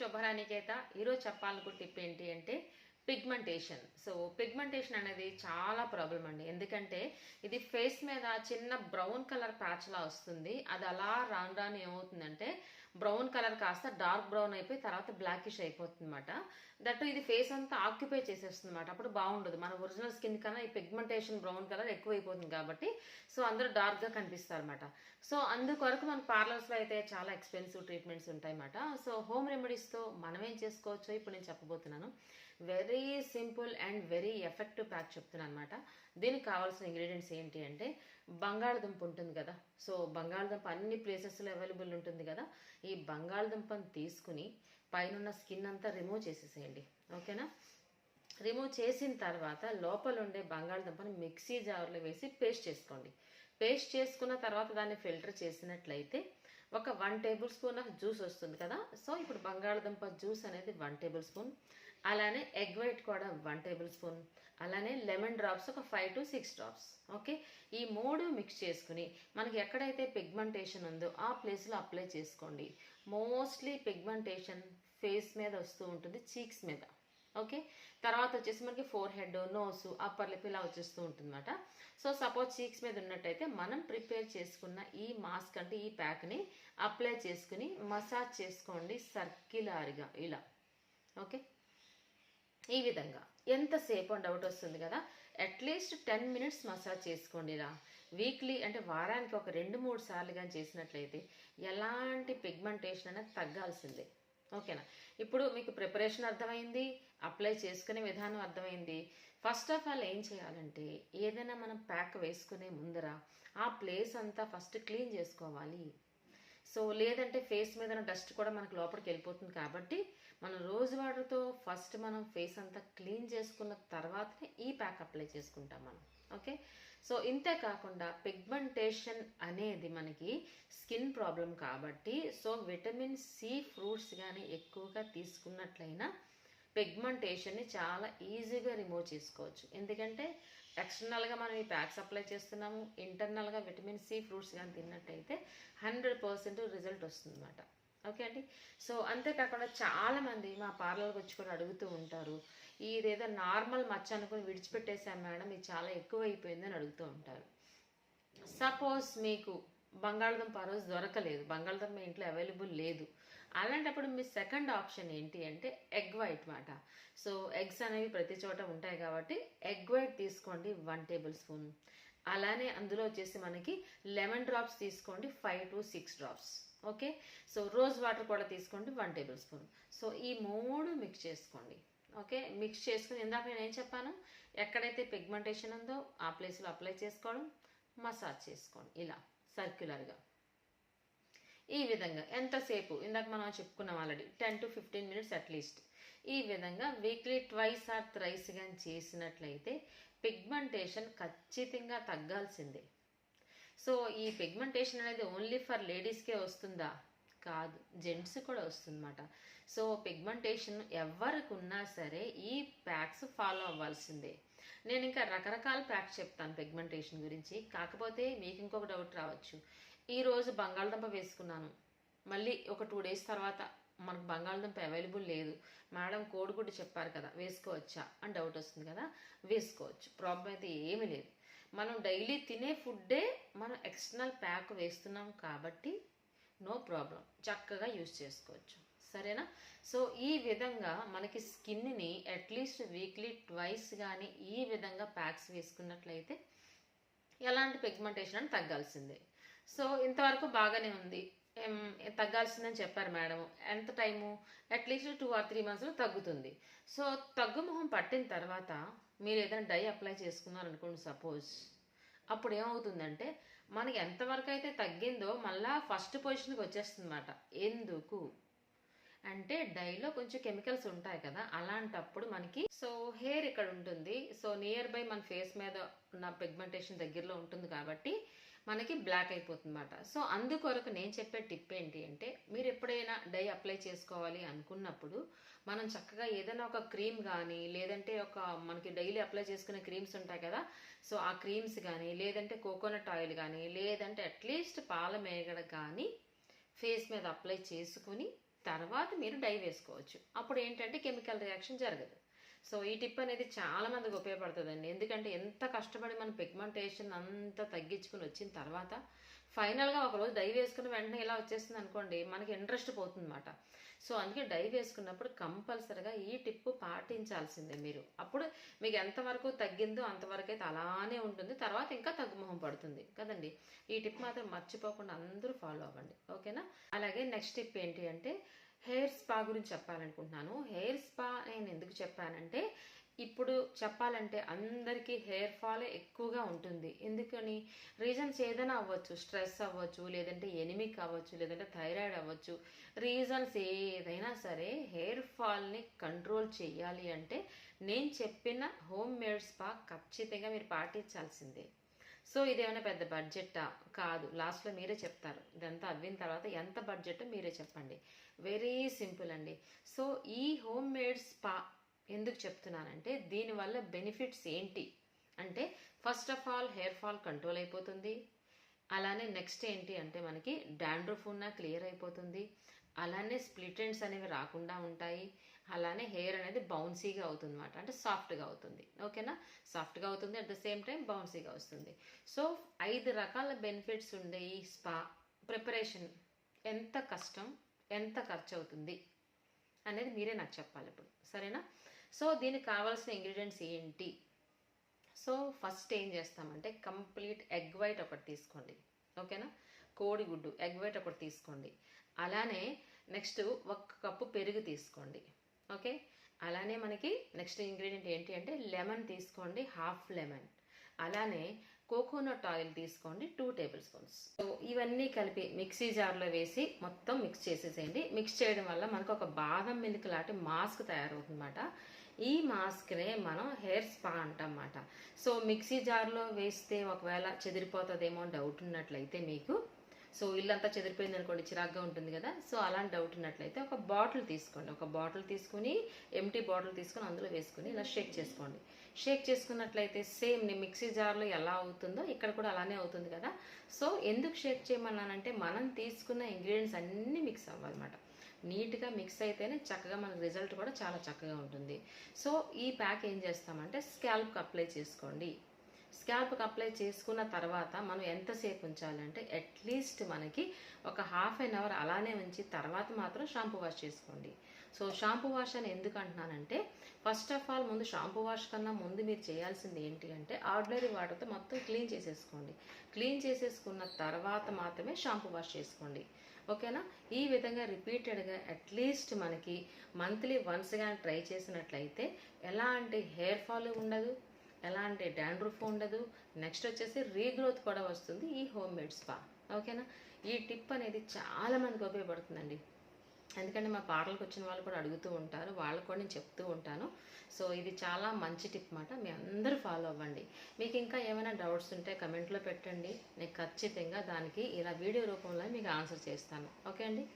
శుభరానికేత ఈరోజు చెప్పాలనుకున్న టిప్ ఏంటి అంటే పిగ్మెంటేషన్ సో పిగ్మెంటేషన్ అనేది చాలా ప్రాబ్లం అండి. ఎందుకంటే ఇది ఫేస్ మీద చిన్న బ్రౌన్ కలర్ ప్యాచ్లా వస్తుంది. అది అలా రాను రాను ఏమవుతుందంటే బ్రౌన్ కలర్ కాస్త డార్క్ బ్రౌన్ అయిపోయి తర్వాత బ్లాకిష్ అయిపోతుంది అనమాట దట్ ఇది ఫేస్ అంతా ఆక్యుపై చేసేస్తుంది అనమాట అప్పుడు బాగుండదు. మన ఒరిజినల్ స్కిన్ కన్నా ఈ పిగ్మెంటేషన్ బ్రౌన్ కలర్ ఎక్కువ అయిపోతుంది కాబట్టి సో అందరూ డార్క్గా కనిపిస్తారు అనమాట సో అందుకొరకు మన పార్లర్స్లో అయితే చాలా ఎక్స్పెన్సివ్ ట్రీట్మెంట్స్ ఉంటాయి అన్నమాట సో హోమ్ రెమెడీస్తో మనం ఏం చేసుకోవచ్చో ఇప్పుడు నేను చెప్పబోతున్నాను. Very simple and very effective pack చెప్తున్నాను అనమాట దీనికి కావాల్సిన ఇంగ్రీడియంట్స్ ఏంటి అంటే బంగాళదుంప ఉంటుంది కదా. సో బంగాళదుంప అన్ని ప్లేసెస్లో అవైలబుల్ ఉంటుంది కదా. ఈ బంగాళదుంపను తీసుకుని పైన స్కిన్ అంతా రిమూవ్ చేసేసేయండి. ఓకేనా? రిమూవ్ చేసిన తర్వాత లోపల ఉండే బంగాళదుంపని మిక్సీ జార్లో వేసి పేస్ట్ చేసుకోండి. పేస్ట్ చేసుకున్న తర్వాత దాన్ని ఫిల్టర్ చేసినట్లయితే ఒక one tablespoon of juice వస్తుంది కదా? సో ఇప్పుడు బంగాళదుంప జ్యూస్ అనేది వన్ టేబుల్ స్పూన్. అలానే ఎగ్ వైట్ కూడా వన్ టేబుల్ స్పూన్. అలానే లెమన్ డ్రాప్స్ ఒక five to six drops okay? ఈ మూడు మిక్స్ చేసుకుని మనకి ఎక్కడైతే పిగ్మెంటేషన్ ఉందో ఆ ప్లేస్లో అప్లై చేసుకోండి. మోస్ట్లీ పిగ్మెంటేషన్ ఫేస్ మీద వస్తూ ఉంటుంది చీక్స్ మీద ఓకే? తర్వాత వచ్చేసి మనకి forehead nose upper lip ఇలా వచ్చేస్తూ ఉంటుందన్నమాట. సో సపోజ్ చీక్స్ మీద ఉన్నట్టయితే మనం ప్రిపేర్ చేసుకున్న ఈ మాస్క్ అంటే ఈ ప్యాక్ని అప్లై చేసుకుని మసాజ్ చేసుకోండి సర్క్యులర్గా ఇలా ఓకే? ఈ విధంగా. ఎంతసేపు అని డౌట్ వస్తుంది కదా? అట్లీస్ట్ టెన్ మినిట్స్ మసాజ్ చేసుకోండి ఇలా వీక్లీ అంటే వారానికి ఒక రెండు మూడు సార్లు కానీ చేసినట్లయితే ఎలాంటి పిగ్మెంటేషన్ అనేది తగ్గాల్సిందే. ఓకేనా ఇప్పుడు మీకు ప్రిపరేషన్ అర్థమైంది అప్లై చేసుకునే విధానం అర్థమైంది. ఫస్ట్ ఆఫ్ ఆల్ ఏం చేయాలంటే ఏదైనా మనం ప్యాక్ వేసుకునే ముందర ఆ ప్లేస్ అంతా ఫస్ట్ క్లీన్ చేసుకోవాలి. సో లేదంటే ఫేస్ మీద డస్ట్ కూడా మనకు లోపలికి వెళ్ళిపోతుంది కాబట్టి మనం రోజు వాటర్తో ఫస్ట్ మనం ఫేస్ అంతా క్లీన్ చేసుకున్న తర్వాతనే ఈ ప్యాక్ అప్లై చేసుకుంటాం మనం ఓకే? సో ఇంతే కాకుండా పిగ్మెంటేషన్ అనేది మనకి స్కిన్ ప్రాబ్లం కాబట్టి సో విటమిన్ సి ఫ్రూట్స్ కానీ ఎక్కువగా తీసుకున్నట్లయినా పిగ్మెంటేషన్ని చాలా ఈజీగా రిమూవ్ చేసుకోవచ్చు. ఎందుకంటే ఎక్స్టర్నల్గా మనం ఈ ప్యాక్స్ అప్లై చేస్తున్నాము ఇంటర్నల్గా విటమిన్ సి ఫ్రూట్స్ కానీ తిన్నట్టయితే హండ్రెడ్ పర్సెంట్ రిజల్ట్ వస్తుందన్నమాట. ఓకే అండి? సో అంతేకాకుండా చాలామంది మా పార్లర్కి వచ్చి కూడా అడుగుతూ ఉంటారు ఇదేదో నార్మల్ మచ్చ అనుకుని విడిచిపెట్టేశాం మేడం ఇది చాలా ఎక్కువ అయిపోయిందని అడుగుతూ ఉంటారు. సపోజ్ మీకు బంగాళదుంప ఆ రోజు దొరకలేదు బంగాళదుంప ఇంట్లో అవైలబుల్ లేదు అలాంటప్పుడు మీ సెకండ్ ఆప్షన్ ఏంటి అంటే ఎగ్ వైట్ మాట. సో ఎగ్స్ అనేవి ప్రతి చోట ఉంటాయి కాబట్టి ఎగ్ వైట్ తీసుకోండి వన్ టేబుల్ స్పూన్. అలానే అందులో వచ్చేసి మనకి లెమన్ డ్రాప్స్ తీసుకోండి five to six drops okay? So rose water కూడా తీసుకోండి వన్ టేబుల్ స్పూన్ సో ఈ మూడు మిక్స్ చేసుకోండి. ఓకే? మిక్స్ చేసుకుని ఇందాక నేను ఏం చెప్పాను? ఎక్కడైతే పిగ్మెంటేషన్ ఉందో ఆ ప్లేస్లో అప్లై చేసుకోవడం మసాజ్ చేసుకోండి. ఇలా సర్క్యులర్గా ఈ విధంగా ఎంతసేపు ఇందాక మనం చెప్పుకున్నాం already ten to fifteen minutes at least ఈ విధంగా వీక్లీ ట్వైస్ ఆర్ థ్రైస్ కానీ చేసినట్లయితే పిగ్మెంటేషన్ ఖచ్చితంగా తగ్గాల్సిందే. సో ఈ పిగ్మెంటేషన్ అనేది ఓన్లీ ఫర్ లేడీస్కే వస్తుందా? కాదు జెంట్స్ కూడా వస్తుందన్నమాట. సో పిగ్మెంటేషన్ ఎవరికి ఉన్నా సరే ఈ ప్యాక్స్ ఫాలో అవ్వాల్సిందే. నేను ఇంకా రకరకాల ప్యాక్స్ చెప్తాను పిగ్మెంటేషన్ గురించి. కాకపోతే మీకు ఇంకొక డౌట్ రావచ్చు. ఈరోజు బంగాళదుంప వేసుకున్నాను. మళ్ళీ ఒక టూ డేస్ తర్వాత మనకు బంగాళదుంప అవైలబుల్ లేదు. మేడం కోడిగుడ్డు చెప్పారు కదా వేసుకోవచ్చా అని డౌట్ వస్తుంది కదా వేసుకోవచ్చు. ప్రాబ్లం అయితే ఏమీ లేదు. మనం డైలీ తినే ఫుడ్డే మనం ఎక్స్టర్నల్ ప్యాక్ వేస్తున్నాం కాబట్టి నో ప్రాబ్లం చక్కగా యూజ్ చేసుకోవచ్చు. సరేనా? సో ఈ విధంగా మనకి స్కిన్ని అట్లీస్ట్ వీక్లీ ట్వైస్ కానీ ఈ విధంగా ప్యాక్స్ వేసుకున్నట్లయితే ఎలాంటి పిగ్మెంటేషన్ అని తగ్గాల్సిందే. సో ఇంతవరకు బాగానే ఉంది. తగ్గాల్సిందని చెప్పారు మేడం. ఎంత time? At least two or three మంత్స్లో తగ్గుతుంది. సో తగ్గు మొహం పట్టిన తర్వాత మీరు ఏదైనా డై అప్లై చేసుకున్నారు అనుకోండి సపోజ్. అప్పుడు ఏమవుతుందంటే మనకి ఎంతవరకు అయితే తగ్గిందో మళ్ళా ఫస్ట్ పొజిషన్కి వచ్చేస్తుందన్నమాట. ఎందుకు? అంటే డైలో కొంచెం కెమికల్స్ ఉంటాయి కదా అలాంటప్పుడు మనకి సో హెయిర్ ఇక్కడ ఉంటుంది. సో నియర్ బై మన ఫేస్ మీద ఉన్న పిగ్మెంటేషన్ దగ్గరలో ఉంటుంది కాబట్టి మనకి బ్లాక్ అయిపోతుంది అనమాట సో అందుకొరకు నేను చెప్పే టిప్ ఏంటి అంటే మీరు ఎప్పుడైనా డై అప్లై చేసుకోవాలి అనుకున్నప్పుడు మనం చక్కగా ఏదైనా ఒక క్రీమ్ కానీ లేదంటే ఒక మనకి డైలీ అప్లై చేసుకునే క్రీమ్స్ ఉంటాయి కదా సో ఆ క్రీమ్స్ కానీ లేదంటే కోకోనట్ ఆయిల్ కానీ లేదంటే అట్లీస్ట్ పాల మేగడ కానీ ఫేస్ మీద అప్లై చేసుకుని తర్వాత మీరు డై వేసుకోవచ్చు. అప్పుడు ఏంటంటే కెమికల్ రియాక్షన్ జరగదు. సో ఈ టిప్ అనేది చాలా మందికి ఉపయోగపడుతుందండి. ఎందుకంటే ఎంత కష్టపడి మన పిగ్మెంటేషన్ అంతా తగ్గించుకుని వచ్చిన తర్వాత ఫైనల్గా ఒకరోజు డై వేసుకుని వెంటనే ఇలా వచ్చేస్తుంది అనుకోండి మనకి ఇంట్రెస్ట్ పోతుందన్నమాట. సో అందుకే డై వేసుకున్నప్పుడు కంపల్సరిగా ఈ టిప్ పాటించాల్సిందే మీరు. అప్పుడు మీకు ఎంతవరకు తగ్గిందో అంతవరకు అయితే అలానే ఉంటుంది. తర్వాత ఇంకా తగ్గుముఖం పడుతుంది. కదండి? ఈ టిప్ మాత్రం మర్చిపోకుండా అందరూ ఫాలో అవ్వండి. ఓకేనా? అలాగే నెక్స్ట్ టిప్ ఏంటి అంటే హెయిర్ స్పా గురించి చెప్పాలనుకుంటున్నాను. హెయిర్ స్పా నేను ఎందుకు చెప్పానంటే ఇప్పుడు చెప్పాలంటే అందరికీ హెయిర్ ఫాల్ ఎక్కువగా ఉంటుంది. ఎందుకని? రీజన్స్ ఏదైనా అవ్వచ్చు. స్ట్రెస్ అవ్వచ్చు లేదంటే ఎనిమిక్ అవ్వచ్చు లేదంటే థైరాయిడ్ అవ్వచ్చు. రీజన్స్ ఏదైనా సరే హెయిర్ ఫాల్ని కంట్రోల్ చేయాలి అంటే నేను చెప్పిన హోమ్ మేడ్ స్పా ఖచ్చితంగా మీరు పాటించాల్సిందే. సో ఇదేమైనా పెద్ద బడ్జెట్టా కాదు. లాస్ట్లో మీరే చెప్తారు. ఇదంతా అవ్విన తర్వాత ఎంత బడ్జెట్ మీరే చెప్పండి. వెరీ సింపుల్ అండి. సో ఈ హోమ్ మేడ్ స్పా ఎందుకు చెప్తున్నానంటే దీనివల్ల బెనిఫిట్స్ ఏంటి? అంటే first of all hair fall control అయిపోతుంది. అలానే నెక్స్ట్ ఏంటి అంటే మనకి డాండ్రఫ్ ఉన్న క్లియర్ అయిపోతుంది. అలానే స్ప్లిట్ ఎండ్స్ అనేవి రాకుండా ఉంటాయి. అలానే హెయిర్ అనేది బౌన్సీగా అవుతుంది అనమాట అంటే సాఫ్ట్గా అవుతుంది. ఓకేనా? సాఫ్ట్గా అవుతుంది అట్ ద సేమ్ టైం బౌన్సీగా వస్తుంది. సో ఐదు రకాల బెనిఫిట్స్ ఉండే ఈ స్పా ప్రిపరేషన్ ఎంత కష్టం ఎంత ఖర్చు అవుతుంది అనేది మీరే నాకు చెప్పాలి ఇప్పుడు. సరేనా? సో దీనికి కావాల్సిన ఇంగ్రీడియంట్స్ ఏంటి? సో ఫస్ట్ ఏం చేస్తామంటే కంప్లీట్ ఎగ్ వైట్ ఒకటి తీసుకోండి. ఓకేనా? కోడిగుడ్డు ఎగ్ వైట్ ఒకటి తీసుకోండి. అలానే నెక్స్ట్ ఒక కప్పు పెరుగు తీసుకోండి. ఓకే? అలానే మనకి నెక్స్ట్ ఇంగ్రీడియంట్ ఏంటి అంటే లెమన్ తీసుకోండి హాఫ్ లెమన్. అలానే కోకోనట్ ఆయిల్ తీసుకోండి టూ టేబుల్ స్పూన్స్. సో ఇవన్నీ కలిపి మిక్సీ జార్లో వేసి మొత్తం మిక్స్ చేసేసేయండి. మిక్స్ చేయడం వల్ల మనకు ఒక బాదం మిల్క్ లాంటి మాస్క్ తయారవుతుందన్నమాట. ఈ మాస్క్నే మనం హెయిర్ స్పా అంటమాట సో మిక్సీ జార్లో వేస్తే ఒకవేళ చెదిరిపోతుందేమో డౌట్ ఉన్నట్లయితే మీకు సో ఇల్లంతా చెదిరిపోయింది అనుకోండి చిరాగ్గా ఉంటుంది కదా. సో అలాంటి డౌట్ ఉన్నట్లయితే ఒక బాటిల్ తీసుకోండి. ఒక బాటిల్ తీసుకుని ఎంటీ బాటిల్ తీసుకొని అందులో వేసుకుని ఇలా షేక్ చేసుకోండి. షేక్ చేసుకున్నట్లయితే సేమ్ నేను మిక్సీ జార్లో ఎలా అవుతుందో ఇక్కడ కూడా అలానే అవుతుంది కదా. సో ఎందుకు షేక్ చేయమన్నానంటే మనం తీసుకున్న ఇంగ్రీడియంట్స్ అన్నీ మిక్స్ అవ్వాలన్నమాట. నీట్గా మిక్స్ అయితేనే చక్కగా మనకి రిజల్ట్ కూడా చాలా చక్కగా ఉంటుంది. సో ఈ ప్యాక్ ఏం చేస్తామంటే స్కాల్ప్కి అప్లై చేసుకోండి. స్కాల్ప్కి అప్లై చేసుకున్న తర్వాత మనం ఎంతసేపు ఉంచాలంటే అట్లీస్ట్ మనకి ఒక హాఫ్ అన్ అవర్ అలానే ఉంచి తర్వాత మాత్రం షాంపూ వాష్ చేసుకోండి. సో షాంపూ వాష్ అని ఎందుకు అంటున్నానంటే ఫస్ట్ ఆఫ్ ఆల్ ముందు షాంపూ వాష్ కన్నా ముందు మీరు చేయాల్సింది ఏంటి అంటే ఆర్డినరీ వాటర్తో మొత్తం క్లీన్ చేసేసుకోండి. క్లీన్ చేసేసుకున్న తర్వాత మాత్రమే షాంపూ వాష్ చేసుకోండి. ఓకేనా ఈ విధంగా రిపీటెడ్గా అట్లీస్ట్ మనకి మంత్లీ వన్స్ కానీ ట్రై చేసినట్లయితే ఎలాంటి హెయిర్ ఫాల్ ఉండదు ఎలాంటి డాండ్రూఫ్ ఉండదు. నెక్స్ట్ వచ్చేసి రీగ్రోత్ కూడా వస్తుంది ఈ హోమ్ మేడ్ స్పా. ఓకేనా? ఈ టిప్ అనేది చాలా మందికి ఉపయోగపడుతుందండి. ఎందుకంటే మా పాటలకు వచ్చిన వాళ్ళు కూడా అడుగుతూ ఉంటారు. వాళ్ళకు కూడా నేను చెప్తూ ఉంటాను. సో ఇది చాలా మంచి టిప్ మాట మీ అందరూ ఫాలో అవ్వండి. మీకు ఇంకా ఏమైనా డౌట్స్ ఉంటే కమెంట్లో పెట్టండి. నేను ఖచ్చితంగా దానికి ఇలా వీడియో రూపంలో మీకు ఆన్సర్ చేస్తాను. ఓకే అండి?